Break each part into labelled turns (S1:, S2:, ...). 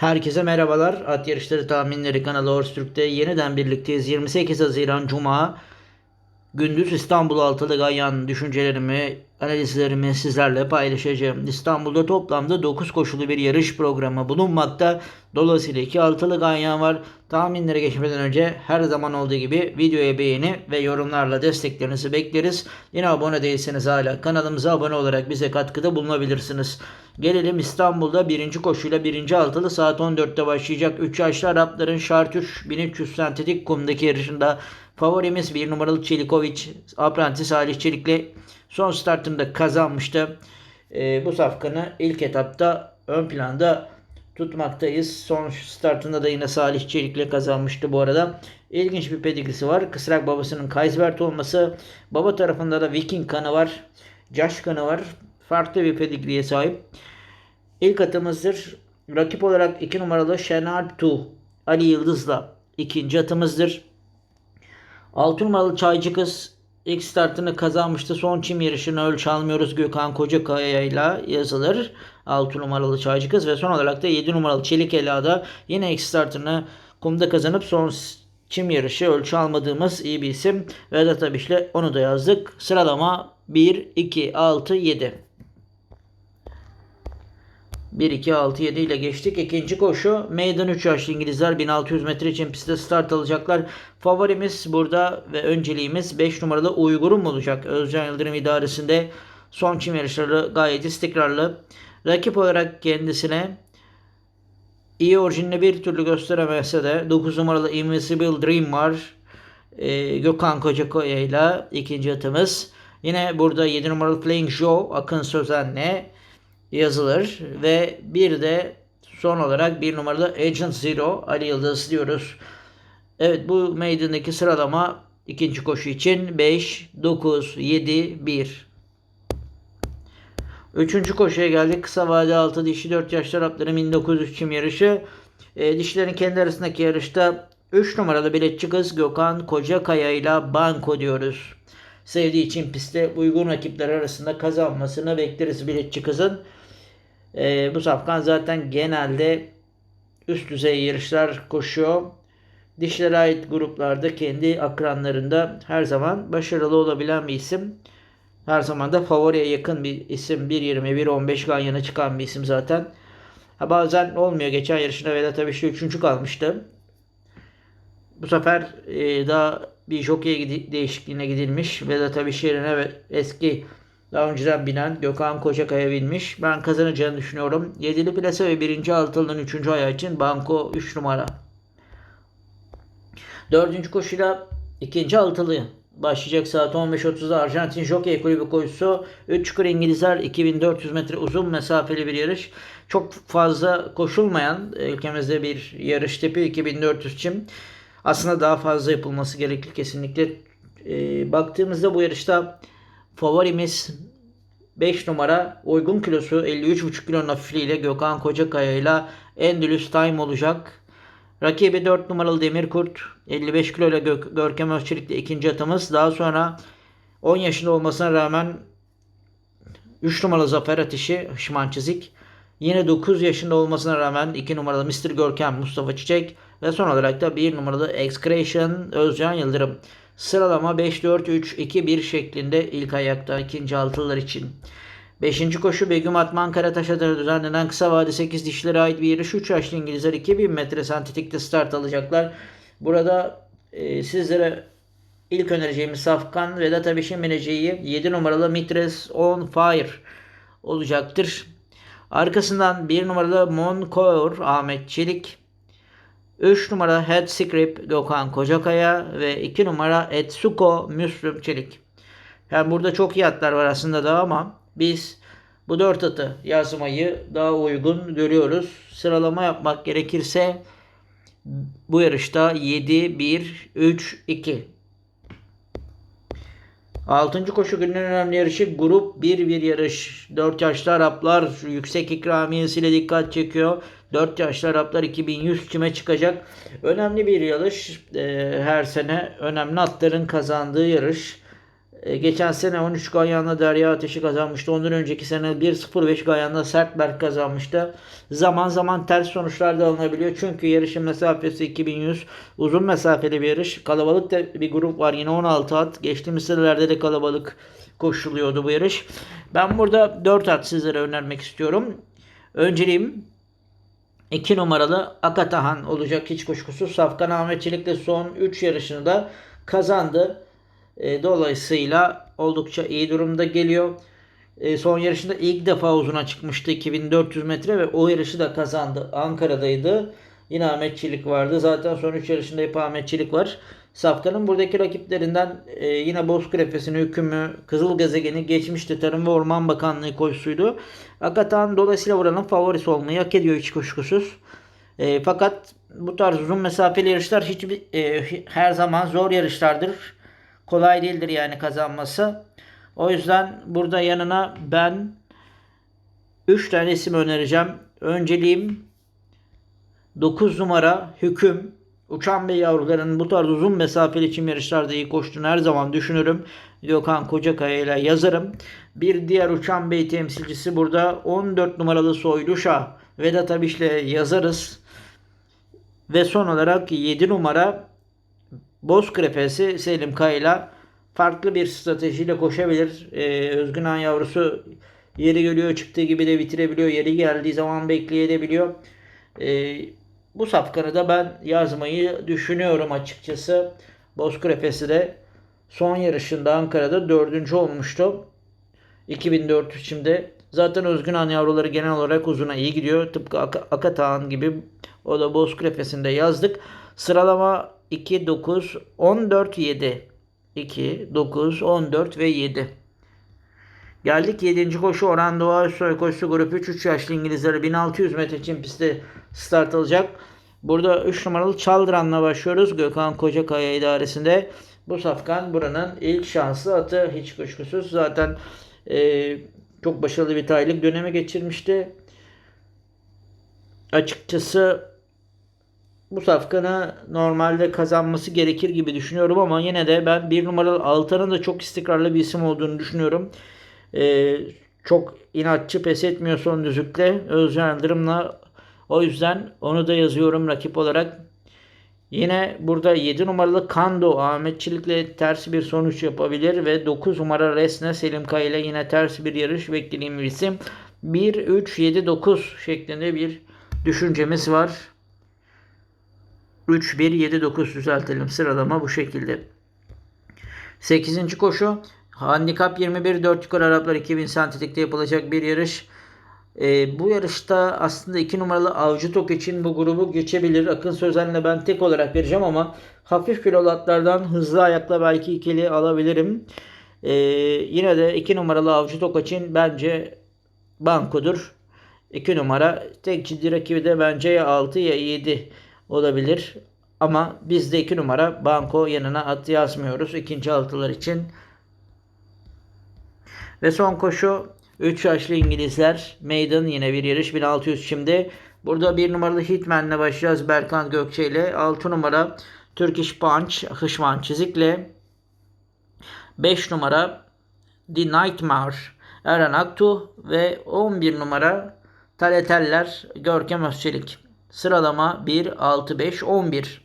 S1: Herkese merhabalar. At Yarışları Tahminleri kanalı Horse Türk'te yeniden birlikteyiz. 28 Haziran Cuma gündüz İstanbul Altılı Ganyan düşüncelerimi, analizlerimi sizlerle paylaşacağım. İstanbul'da toplamda 9 koşulu bir yarış programı bulunmakta. Dolayısıyla 2 altılı ganyan var. Tahminlere geçmeden önce her zaman olduğu gibi videoya beğeni ve yorumlarla desteklerinizi bekleriz. Yine abone değilseniz hala kanalımıza abone olarak bize katkıda bulunabilirsiniz. Gelelim İstanbul'da birinci koşuyla birinci altılı saat 14'te başlayacak. 3 yaşlı Arapların Şartüş 1300 sentetik kumdaki yarışında favorimiz 1 numaralı Çelikovic Apprentice Salih Çelik'le son startında kazanmıştı. Ee, bu safkanı ilk etapta ön planda tutmaktayız. Son startında da yine Salih Çelik'le kazanmıştı bu arada. İlginç bir pedigrisi var. Kısrak babasının Kaysbert olması. Baba tarafında da Viking kanı var. Josh kanı var. Farklı bir pedigriye sahip. İlk atımızdır. Rakip olarak 2 numaralı Şener Tu Ali Yıldız'la ikinci atımızdır. 6 numaralı Çaycı Kız ilk startını kazanmıştı. Son çim yarışını ölçü almıyoruz Gökhan Kocakaya ile yazılır. 6 numaralı Çaycı Kız ve son olarak da 7 numaralı Çelik Ela'da yine ilk startını kumda kazanıp son çim yarışı ölçü almadığımız iyi bir isim. Vedat Abiş'le onu da yazdık. Sıralama 1, 2, 6, 7. 1, 2, 6, 7 ile geçtik. İkinci koşu Meydan 3 yaşlı İngilizler 1600 metre için pistte start alacaklar. Favorimiz burada ve önceliğimiz 5 numaralı Uygur'um olacak. Özcan Yıldırım idaresinde son çim yarışları gayet istikrarlı. Rakip olarak kendisine iyi orijinini bir türlü gösteremese de 9 numaralı Invisible Dream var. Ee, Gökhan Kocakaya ile ikinci atımız. Yine burada 7 numaralı Playing Joe Akın Sözen'le yazılır. Ve bir de son olarak bir numaralı Agent Zero Ali Yıldız diyoruz. Evet bu meydandaki sıralama ikinci koşu için 5, 9, 7, 1. Üçüncü koşuya geldik. Kısa vade altı dişi 4 yaşlı Arapların 1903 çim yarışı. E, dişilerin kendi arasındaki yarışta 3 numaralı biletçi kız Gökhan Kocakaya ile Banko diyoruz. Sevdiği için pistte uygun rakipler arasında kazanmasını bekleriz biletçi kızın. E, bu safkan zaten genelde üst düzey yarışlar koşuyor. Dişlere ait gruplarda kendi akranlarında her zaman başarılı olabilen bir isim. Her zaman da favoriye yakın bir isim. 1.20, 1.15 ganyana çıkan bir isim zaten. Ha bazen olmuyor. Geçen yarışında Vedat Abiş'te 3. kalmıştı. Bu sefer e, daha bir jockey değişikliğine gidilmiş. Vedat Abiş yerine eski daha önceden binen Gökhan Kocakaya binmiş. Ben kazanacağını düşünüyorum. 7'li plase ve 1. altılının 3. ayağı için Banko 3 numara. Dördüncü koşuyla ikinci altılı başlayacak saat 15.30'da Arjantin Jockey Kulübü koşusu. 3 çukur İngilizler 2400 metre uzun mesafeli bir yarış. Çok fazla koşulmayan ülkemizde bir yarış tipi 2400 çim. Aslında daha fazla yapılması gerekli kesinlikle. Ee, baktığımızda bu yarışta favorimiz 5 numara uygun kilosu 53,5 kilonun hafifliğiyle Gökhan Kocakaya ile Endülüs Time olacak. Rakibi 4 numaralı Demirkurt 55 kilo ile Gök- Görkem Özçelik'te ikinci atımız. Daha sonra 10 yaşında olmasına rağmen 3 numaralı Zafer Ateşi Hışman Çizik. Yine 9 yaşında olmasına rağmen 2 numaralı Mr. Görkem Mustafa Çiçek. Ve son olarak da 1 numaralı Excretion Özcan Yıldırım. Sıralama 5-4-3-2-1 şeklinde ilk ayakta ikinci altılar için. Beşinci koşu Begüm Atman Karataş adına düzenlenen kısa vade 8 dişlere ait bir yarış. 3 yaşlı İngilizler 2000 metre sentetikte start alacaklar. Burada e, sizlere ilk önereceğimiz Safkan Vedat Abiş'in bineceği 7 numaralı Mitres on Fire olacaktır. Arkasından 1 numaralı Moncoeur Ahmet Çelik, 3 numara Head Script Gökhan Kocakaya ve 2 numara Etsuko Müslüm Çelik. Yani burada çok iyi atlar var aslında da ama biz bu 4 atı yazmayı daha uygun görüyoruz. Sıralama yapmak gerekirse bu yarışta 7, 1, 3, 2. 6. koşu gününün önemli yarışı grup 1 bir yarış. 4 yaşlı Araplar yüksek ikramiyesiyle dikkat çekiyor. 4 yaşlı Araplar 2100 kime çıkacak. Önemli bir yarış. Ee, her sene önemli atların kazandığı yarış. E, geçen sene 13 Ganyan'la Derya Ateş'i kazanmıştı. Ondan önceki sene 1.05 Ganyan'la Sertberk kazanmıştı. Zaman zaman ters sonuçlar da alınabiliyor. Çünkü yarışın mesafesi 2100. Uzun mesafeli bir yarış. Kalabalık da bir grup var. Yine 16 at. Geçtiğimiz senelerde de kalabalık koşuluyordu bu yarış. Ben burada 4 at sizlere önermek istiyorum. Önceliğim 2 numaralı Akatahan olacak hiç kuşkusuz. Safkan Ahmet Çelik'le son 3 yarışını da kazandı. E, dolayısıyla oldukça iyi durumda geliyor. E, son yarışında ilk defa uzuna çıkmıştı 2400 metre ve o yarışı da kazandı. Ankara'daydı. Yine Ahmet Çelik vardı. Zaten son 3 yarışında hep Ahmet Çelik var. Safkan'ın buradaki rakiplerinden e, yine Bozkır Efes'in hükümü Kızıl Gezegeni geçmişti. Tarım ve Orman Bakanlığı koşusuydu. Akatan dolayısıyla buranın favorisi olmayı hak ediyor hiç kuşkusuz. E, fakat bu tarz uzun mesafeli yarışlar hiçbir her zaman zor yarışlardır. Kolay değildir yani kazanması. O yüzden burada yanına ben 3 tane isim önereceğim. Önceliğim 9 numara Hüküm. Uçan Bey yavrularının bu tarz uzun mesafeli çim yarışlarda iyi koştuğunu her zaman düşünürüm. Gökhan Kocakaya ile yazarım. Bir diğer Uçan Bey temsilcisi burada 14 numaralı Soyluşa Vedat Abiş'le yazarız. Ve son olarak 7 numara Bozkrepesi Selim Kaya'yla farklı bir stratejiyle koşabilir. Ee, Özgün Han yavrusu yeri geliyor çıktığı gibi de bitirebiliyor. Yeri geldiği zaman bekleyebiliyor. Ee, bu safkanı da ben yazmayı düşünüyorum açıkçası. Bozkır Efes'i de son yarışında Ankara'da dördüncü olmuştu. 2400 şimdi. Zaten Özgün Han yavruları genel olarak uzuna iyi gidiyor. Tıpkı Ak Akatağan gibi o da Bozkır Efes'inde yazdık. Sıralama 2, 9, 14, 7. 2, 9, 14 ve 7. Geldik 7. koşu Orhan Doğa Soy koşusu grup 3 3 yaşlı İngilizleri 1600 metre için pistte start alacak. Burada 3 numaralı Çaldıran'la başlıyoruz. Gökhan Kocakaya idaresinde. Bu safkan buranın ilk şanslı atı hiç kuşkusuz. Zaten e, çok başarılı bir taylık dönemi geçirmişti. Açıkçası bu safkanı normalde kazanması gerekir gibi düşünüyorum ama yine de ben bir numaralı Altan'ın da çok istikrarlı bir isim olduğunu düşünüyorum. Ee, çok inatçı pes etmiyor son düzlükte. Özcan Yıldırım'la o yüzden onu da yazıyorum rakip olarak. Yine burada 7 numaralı Kando Ahmet Çelik'le ters bir sonuç yapabilir ve 9 numara Resne Selim Kaya ile yine ters bir yarış beklediğim bir isim. 1, 3, 7, 9 şeklinde bir düşüncemiz var. 3, 1, 7, 9 düzeltelim. Sıralama bu şekilde. 8. koşu. Handikap 21 4 yukarı Araplar 2000 santitikte yapılacak bir yarış. Ee, bu yarışta aslında 2 numaralı Avcı Tok için bu grubu geçebilir. Akın Sözen'le ben tek olarak vereceğim ama hafif kilolu atlardan hızlı ayakla belki ikili alabilirim. Ee, yine de 2 numaralı Avcı Tok için bence bankodur. 2 numara tek ciddi rakibi de bence ya 6 ya 7 olabilir. Ama biz de 2 numara banko yanına at yazmıyoruz ikinci altılar için. Ve son koşu 3 yaşlı İngilizler. Maiden yine bir yarış 1600 şimdi. Burada bir numaralı Hitman'le başlayacağız Berkan Gökçe ile. 6 numara Turkish Punch Hışman Çizik'le. 5 numara The Nightmare Eren Aktu ve 11 numara Taleteller Görkem Özçelik. Sıralama 1, 6, 5, 11.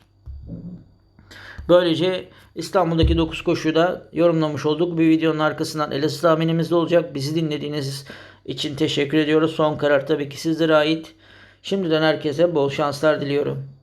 S1: Böylece İstanbul'daki 9 koşuyu da yorumlamış olduk. Bir videonun arkasından Elazığ tahminimiz de olacak. Bizi dinlediğiniz için teşekkür ediyoruz. Son karar tabii ki sizlere ait. Şimdiden herkese bol şanslar diliyorum.